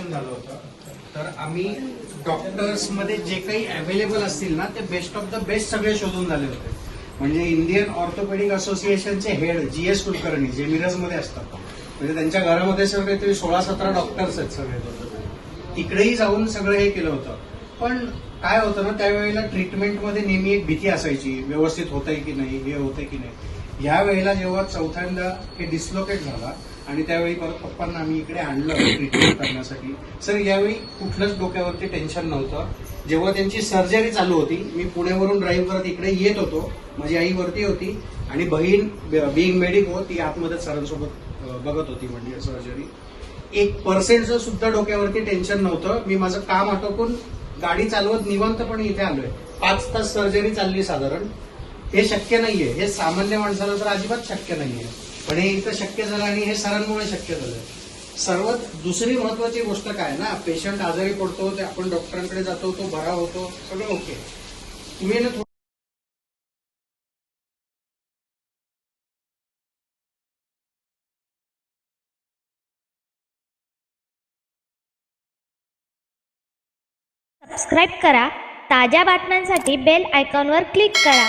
Operation झालं होतं. तर आम्ही डॉक्टर्समध्ये जे काही अवेलेबल असतील ना ते बेस्ट ऑफ द बेस्ट सगळे शोधून झाले होते. म्हणजे इंडियन ऑर्थोपेडिक असोसिएशनचे हेड जी एस कुलकर्णी जे मिरजमध्ये असतात. म्हणजे त्यांच्या घरामध्ये सगळे ते सोळा सतरा डॉक्टर्स आहेत सगळे. तिकडेही जाऊन सगळं हे केलं होतं. पण काय होतं ना त्यावेळेला ट्रीटमेंटमध्ये नेहमी एक भीती असायची व्यवस्थित होतंय की नाही हे होतंय की नाही. या वेळेला जेव्हा चौथ्यांदा हे डिस्लोकेट झाला आणि त्यावेळी परत पप्पांना आम्ही इकडे आणलं ट्रीटमेंट करण्यासाठी. सर यावेळी कुठलंच डोक्यावरती टेन्शन नव्हतं. जेव्हा त्यांची सर्जरी चालू होती मी पुण्यावरून ड्राईव्ह करत इकडे येत होतो. माझी आई वरती होती आणि बहीण बिईंग मेडिको हो, ती आतमध्ये सरांसोबत बघत होती म्हणजे सर्जरी एक पर्सेंटचं सुद्धा डोक्यावरती टेन्शन नव्हतं. मी माझं काम आटोपून गाडी चालवत निवांतपणे इथे आलोय. पाच तास सर्जरी चालली साधारण. हे शक्य नाहीये. हे सामान्य माणसाला तर अजिबात शक्य नाहीये. पण हे इथं शक्य झालं आणि हे सरांमुळे शक्य झालं. सर्वात दुसरी महत्वाची गोष्ट काय ना पेशंट आजारी पडतो ते आपण डॉक्टरांकडे जातो तो बरा होतो सगळं ओके. तुम्ही ना सबस्क्राईब करा ताज्या बातम्यांसाठी बेल आयकॉनवर क्लिक करा.